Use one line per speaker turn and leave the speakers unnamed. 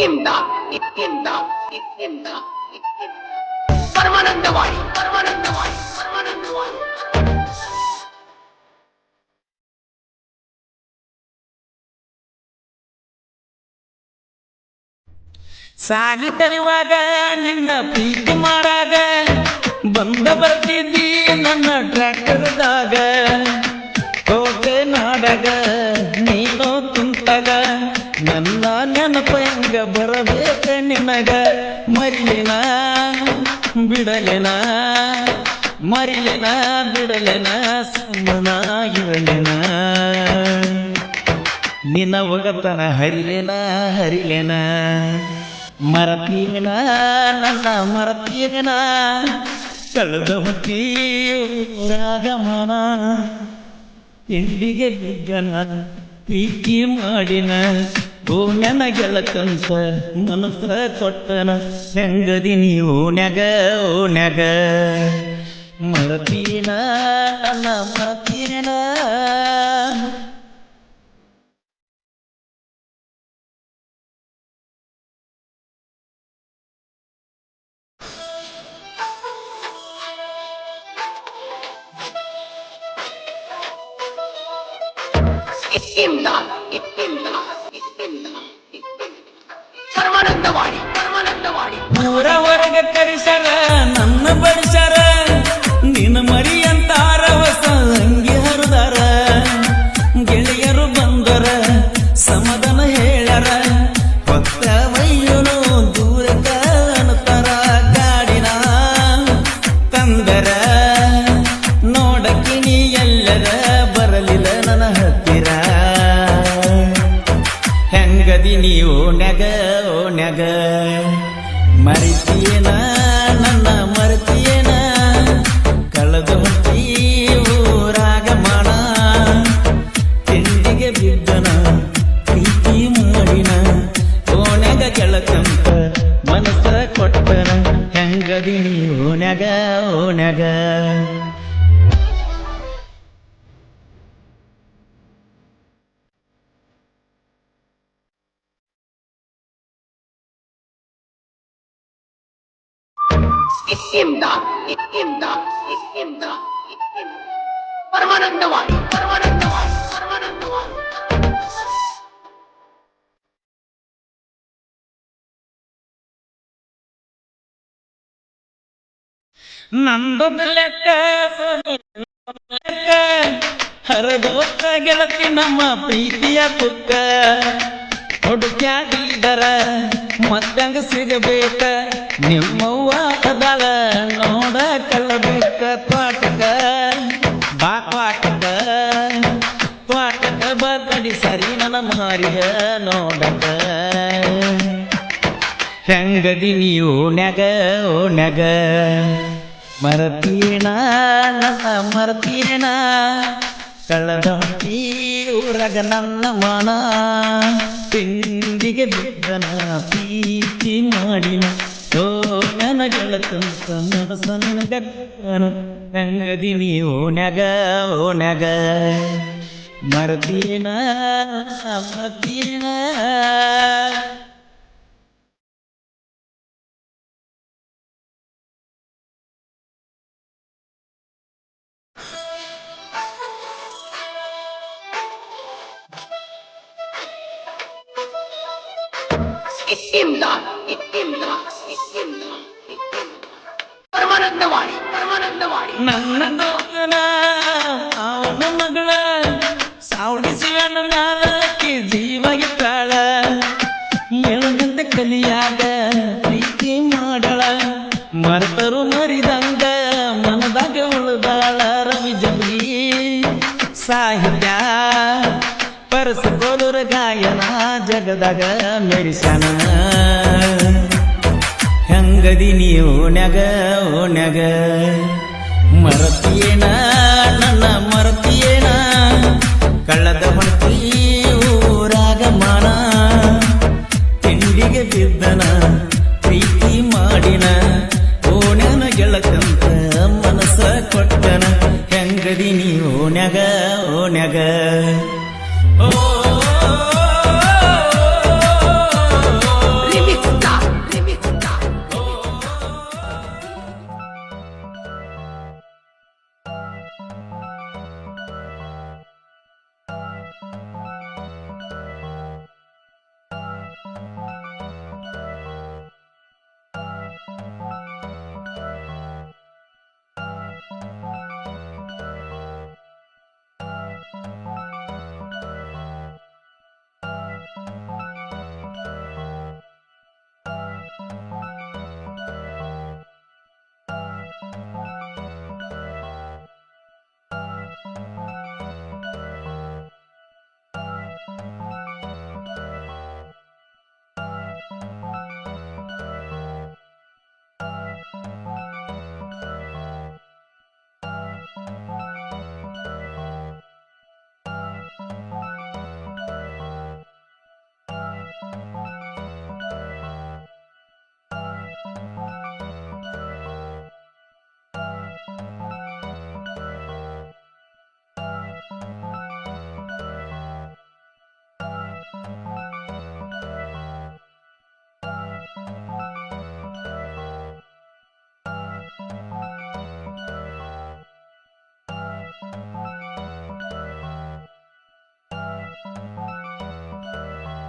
ಮರತೀನ
imdad, imdad, ಪರಮಾನಂದವಾಯಿ ಪರಮಾನಂದವಾಯಿ ಪರಮಾನಂದವಾಯಿ
ಸಾಗತರಿವಾಗ ನಿನ್ನ ಪ್ರೀತಿ ಮಾಡಾಗ ಬಂದ ಬರ್ತಿದ್ದಿ ನನ್ನ ಟ್ರ್ಯಾಕ್ಟರ್ದಾಗ. ಕೋಟೆ ನಾಡಗ ನಿನಗ ಮರಿಲಿನ, ಬಿಡಲಿನ ಮರಿಲಿನ, ಬಿಡಲಿನ ಸಣ್ಣನಾಗಿರಲಿನ ನಿನ್ನ ಒಗತನ ಹರಿಲಿನ ಹರಿಲಿನ. ಮರತೀನ ನನ್ನ ಮರತೀನ ಕಳೆದ ಹುಟ್ಟಿ ರಾಗಮನ ಎಂದಿಗೆ ಬಿದ್ದನ, ಪ್ರೀತಿ ಮಾಡಿನ. ಓ ನನ್ನ ಗೆಳಕಂತ ಮನಸ್ಸ ಕೊಟ್ಟನ ಹೆಂಗದಿ ನೀವು ನೆಗ ಓ ನೆಗ ಮರತೀನ ನನ್ನ ಮರತೀನ
imdad, imdad, imdad, Paramanandawadi Paramanandawadi
ಊರ ಹೊರಗ ಕರಿಸರ ಮರಿತಿಯೇನ ಮರಿತೀಯನ, ನನ್ನ ಮರಿತಿಯೇನ? ಕಳೆದ ಊರಾಗ ಮಾಡ. ತಿಂಡಿಗೆ ಬಿದ್ದನ, ಪ್ರೀತಿ ಮಾಡಿನ. ಓಣ್ಯಾಗ ಕೆಳಕಂತ ಮನಸ್ಸ ಕೊಟ್ಟನ. ಹೆಂಗದಿನಿ ಓನ್ಯಾಗ ನೆಗ ಓ ನೆಗ
imdad, imdad, imdad, Paramanandawadi Paramanandawadi Paramanandawadi
ನಂದೊಂದು ಲೆಕ್ಕ ಲೆಕ್ಕ ಹರದೋತ್ತ ಗೆಳತಿ ನಮ್ಮ ಪ್ರೀತಿಯ ತುಕ್ಕ ಹುಡುಕ್ಯಾಗಿದ್ದರ ಮತ್ತಂಗ ಸಿಗಬೇಕ ನಿಮ್ಮವ್ವ ಕದಾಳ ನೋಡ ಕಲ್ಲಬೇಕ ತ್ವಾಟಕ ಬಾ ತ್ವಾಟಕ ತ್ವಾಟಕ ಬರ್ತಡಿ ಸರಿ ನನ್ನ ಮಾರಿಯ ನೋಡಕ. ಹೆಂಗದಿ ನಗ ಓ ನಗ ಮರತೀಣ, ನನ್ನ ಮರತೀಣ. ಕಳ್ಳದೊಟ್ಟಿ ಊರಗ ನನ್ನ ಮನ. ತಿಂಡಿಗೆ ಬಿದ್ದನ ಪ್ರೀತಿ ಮಾಡಿನ ಓ ನನ್ನ ಗೆಳತಂತ ಮನಸ್ಸನ್ನ ಗಕ್ಕನ ಹೆಂಗದಿ ನೀವು ನೆಗ ಓ ನೆಗ ಮರತೀಣ ಮರತೀಣ
imdad, imdad, imdad, Paramanandawadi Paramanandawadi
ನನ್ನ ದೋಗನ ಅವನ ಮಗಳ ಮ್ಯಾಲಕ್ಕಿ ಜೀವಗಿತ್ತಾಳ ಎಳಗಂತ ಕಲಿಯಾಗ ಪ್ರೀತಿ ಮಾಡಳ ಮರ್ತರು ಗಾಯನ ಜಗದಾಗ ಮೆರಿಸನ ಹೆಂಗದಿ ನೀ ಓಣ್ಯಾಗ ಓ ನೆಗ ಮರತಿಯೇನ, ನನ್ನ ಮರತಿಯೇನ? ಕಳ್ಳದ ಹೊಂಟಿ ಊರಾಗ ಮಾನ. ತಿಂಡಿಗೆ ಬಿದ್ದನ, ಪ್ರೀತಿ ಮಾಡಿನ. ಓಣ್ಯನ ಗೆಳಕಂತ ಮನಸ್ಸ ಕೊಟ್ಟನ. ಹೆಂಗದಿ ನೀ ಓಣ್ಯಾಗ ಓ ನೆಗ